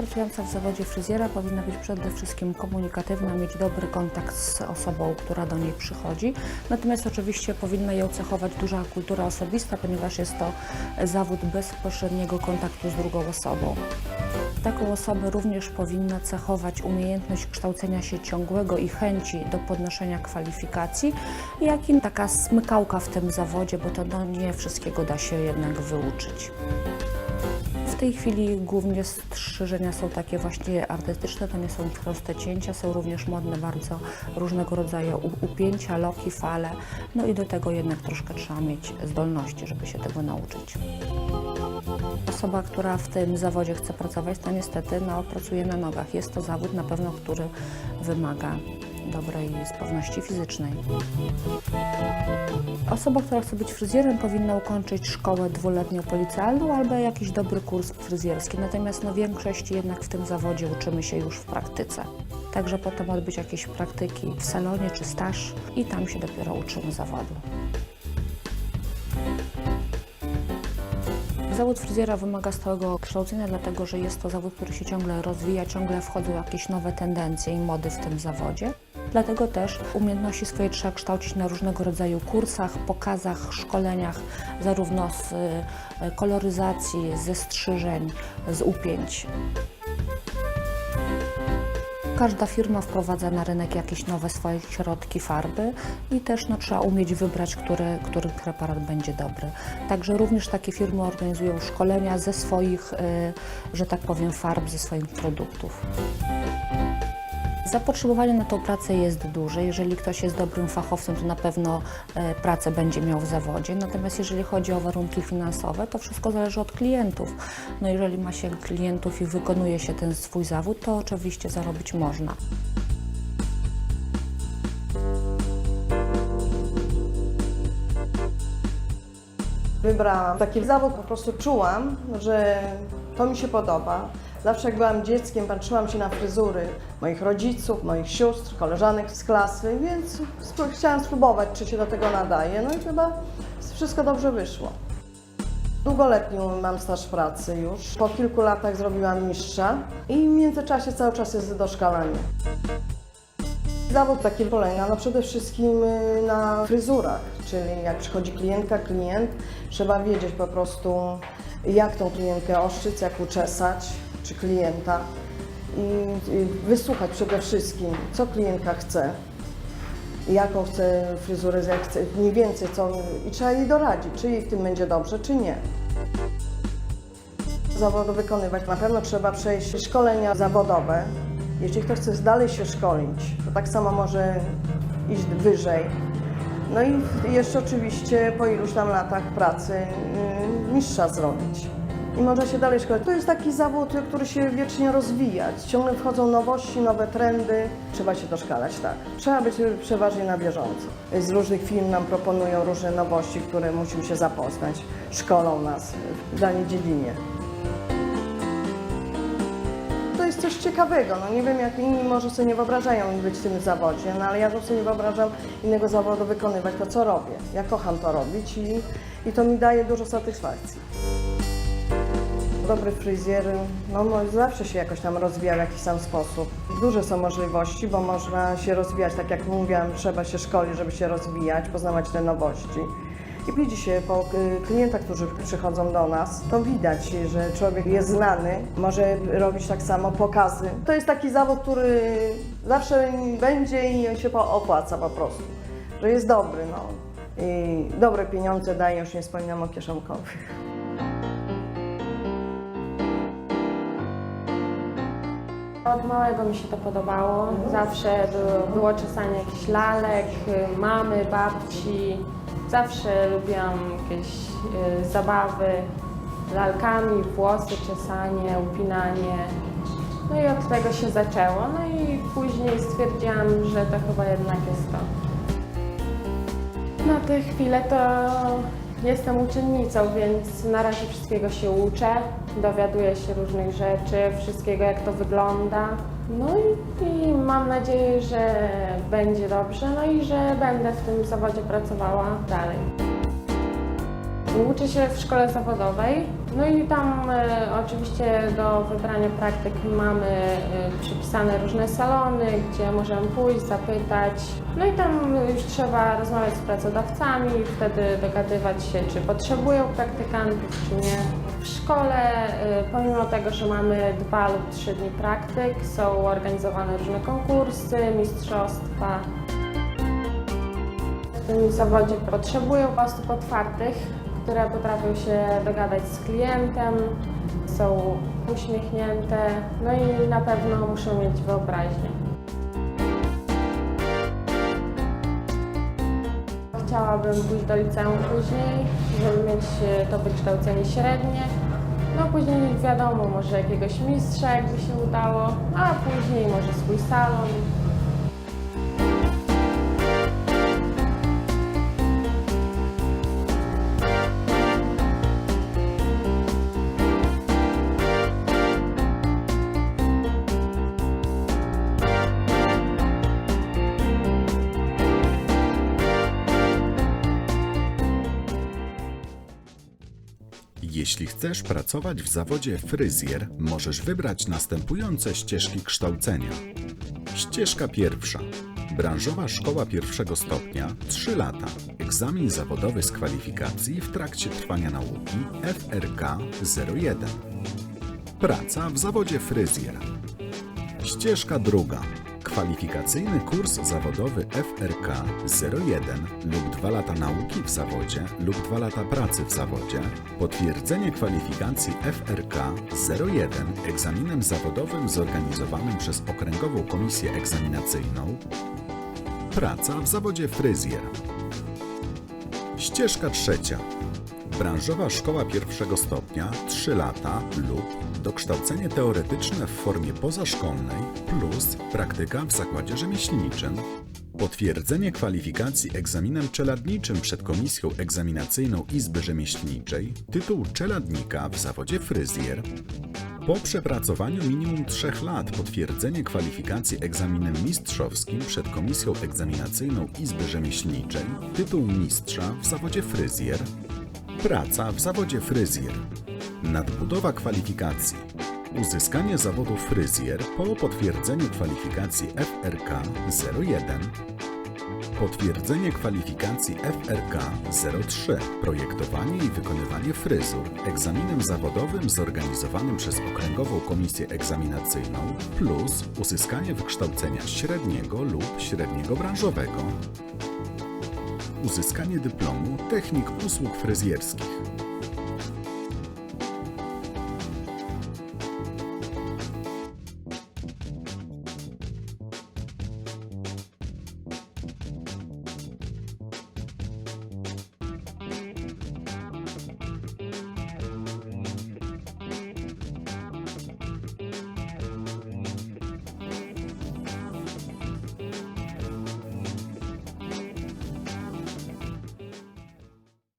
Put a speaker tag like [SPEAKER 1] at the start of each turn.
[SPEAKER 1] pracująca w zawodzie fryzjera powinna być przede wszystkim komunikatywna, mieć dobry kontakt z osobą, która do niej przychodzi. Natomiast oczywiście powinna ją cechować duża kultura osobista, ponieważ jest to zawód bezpośredniego kontaktu z drugą osobą. Taką osobę również powinna cechować umiejętność kształcenia się ciągłego i chęci do podnoszenia kwalifikacji, jak i taka smykałka w tym zawodzie, bo to no, nie wszystkiego da się jednak wyuczyć. Tej chwili głównie strzyżenia są takie właśnie artystyczne, to nie są proste cięcia, są również modne bardzo różnego rodzaju upięcia, loki, fale, no i do tego jednak troszkę trzeba mieć zdolności, żeby się tego nauczyć. Osoba, która w tym zawodzie chce pracować, to niestety no, pracuje na nogach. Jest to zawód na pewno, który wymaga dobrej sprawności fizycznej. Osoba, która chce być fryzjerem, powinna ukończyć szkołę dwuletnią policjalną albo jakiś dobry kurs fryzjerski. Natomiast no, większość jednak w tym zawodzie uczymy się już w praktyce. Także potem odbyć jakieś praktyki w salonie czy staż i tam się dopiero uczymy zawodu. Zawód fryzjera wymaga stałego kształcenia, dlatego że jest to zawód, który się ciągle rozwija, ciągle wchodzą jakieś nowe tendencje i mody w tym zawodzie. Dlatego też umiejętności swoje trzeba kształcić na różnego rodzaju kursach, pokazach, szkoleniach, zarówno z y, koloryzacji, ze strzyżeń, z upięć. Każda firma wprowadza na rynek jakieś nowe swoje środki farby i też no, trzeba umieć wybrać, który, który preparat będzie dobry. Także również takie firmy organizują szkolenia ze swoich, y, że tak powiem, farb, ze swoich produktów. Zapotrzebowanie na tą pracę jest duże. Jeżeli ktoś jest dobrym fachowcem, to na pewno e, pracę będzie miał w zawodzie. Natomiast jeżeli chodzi o warunki finansowe, to wszystko zależy od klientów. No jeżeli ma się klientów i wykonuje się ten swój zawód, to oczywiście zarobić można.
[SPEAKER 2] Wybrałam taki zawód, po prostu czułam, że to mi się podoba. Zawsze jak byłam dzieckiem, patrzyłam się na fryzury moich rodziców, moich sióstr, koleżanek z klasy, więc chciałam spróbować, czy się do tego nadaje. No i chyba wszystko dobrze wyszło. Długoletnią mam staż pracy już. Po kilku latach zrobiłam mistrza i w międzyczasie cały czas jest doszkalanie. Zawód taki polega no przede wszystkim y, na fryzurach, czyli jak przychodzi klientka, klient, trzeba wiedzieć po prostu jak tą klientkę oszczyć, jak uczesać, czy klienta i wysłuchać przede wszystkim, co klientka chce, jaką chce fryzurę, jak chce, mniej więcej co i trzeba jej doradzić, czy jej w tym będzie dobrze, czy nie. Zawodu wykonywać na pewno trzeba przejść szkolenia zawodowe. Jeśli ktoś chce dalej się szkolić, to tak samo może iść wyżej. No i jeszcze oczywiście po iluś tam latach pracy mm, mistrza zrobić. I może się dalej szkolić. To jest taki zawód, który się wiecznie rozwija. Ciągle wchodzą nowości, nowe trendy. Trzeba się doszkalać, tak. Trzeba być przeważnie na bieżąco. Z różnych firm nam proponują różne nowości, które musimy się zapoznać. Szkolą nas w danej dziedzinie. To jest coś ciekawego. No nie wiem, jak inni może sobie nie wyobrażają być w tym zawodzie, no ale ja sobie nie wyobrażam innego zawodu wykonywać to, co robię. Ja kocham to robić i, i to mi daje dużo satysfakcji. Dobry fryzjer, no mo- zawsze się jakoś tam rozwija w jakiś tam sposób. Duże są możliwości, bo można się rozwijać, tak jak mówiłam, trzeba się szkolić, żeby się rozwijać, poznawać te nowości. I widzi się po y, klientach, którzy przychodzą do nas, to widać, że człowiek jest znany, może robić tak samo pokazy. To jest taki zawód, który zawsze będzie i się opłaca po prostu, że jest dobry, no. I dobre pieniądze daje, już nie wspominam o kieszonkowych.
[SPEAKER 3] Od małego mi się to podobało. Zawsze było, było czesanie jakichś lalek, y, mamy, babci. Zawsze lubiłam jakieś y, zabawy lalkami, włosy, czesanie, upinanie. No i od tego się zaczęło. No i później stwierdziłam, że to chyba jednak jest to. Na tę chwilę to jestem uczennicą, więc na razie wszystkiego się uczę, dowiaduję się różnych rzeczy, wszystkiego jak to wygląda. No i, i mam nadzieję, że będzie dobrze, no i że będę w tym zawodzie pracowała dalej. Uczę się w szkole zawodowej, no i tam e, oczywiście do wybrania praktyk mamy e, przypisane różne salony, gdzie możemy pójść, zapytać. No i tam już trzeba rozmawiać z pracodawcami, wtedy dogadywać się, czy potrzebują praktykantów, czy nie. W szkole, e, pomimo tego, że mamy dwa lub trzy dni praktyk, są organizowane różne konkursy, mistrzostwa. W tym zawodzie potrzebują osób otwartych, które potrafią się dogadać z klientem, są uśmiechnięte, no i na pewno muszą mieć wyobraźnię. Chciałabym pójść do liceum później, żeby mieć e, to wykształcenie średnie. No później wiadomo, może jakiegoś mistrza, jakby się udało, a później może swój salon.
[SPEAKER 4] Jeśli chcesz pracować w zawodzie fryzjer, możesz wybrać następujące ścieżki kształcenia. Ścieżka pierwsza. Branżowa szkoła pierwszego stopnia 3 lata. Egzamin zawodowy z kwalifikacji w trakcie trwania nauki FRK 01. Praca w zawodzie fryzjer. Ścieżka druga. Kwalifikacyjny kurs zawodowy FRK 01 lub 2 lata nauki w zawodzie lub 2 lata pracy w zawodzie. Potwierdzenie kwalifikacji FRK 01 egzaminem zawodowym zorganizowanym przez Okręgową Komisję Egzaminacyjną. Praca w zawodzie fryzjer. Ścieżka trzecia. Branżowa szkoła pierwszego stopnia 3 lata lub dokształcenie teoretyczne w formie pozaszkolnej plus praktyka w zakładzie rzemieślniczym. Potwierdzenie kwalifikacji egzaminem czeladniczym przed Komisją Egzaminacyjną Izby Rzemieślniczej, tytuł czeladnika w zawodzie fryzjer. Po przepracowaniu minimum 3 lat potwierdzenie kwalifikacji egzaminem mistrzowskim przed Komisją Egzaminacyjną Izby Rzemieślniczej, tytuł mistrza w zawodzie fryzjer. Praca w zawodzie fryzjer. Nadbudowa kwalifikacji. Uzyskanie zawodu fryzjer po potwierdzeniu kwalifikacji FRK 01. Potwierdzenie kwalifikacji FRK 03. Projektowanie i wykonywanie fryzur egzaminem zawodowym zorganizowanym przez Okręgową Komisję Egzaminacyjną plus uzyskanie wykształcenia średniego lub średniego branżowego uzyskanie dyplomu technik usług fryzjerskich.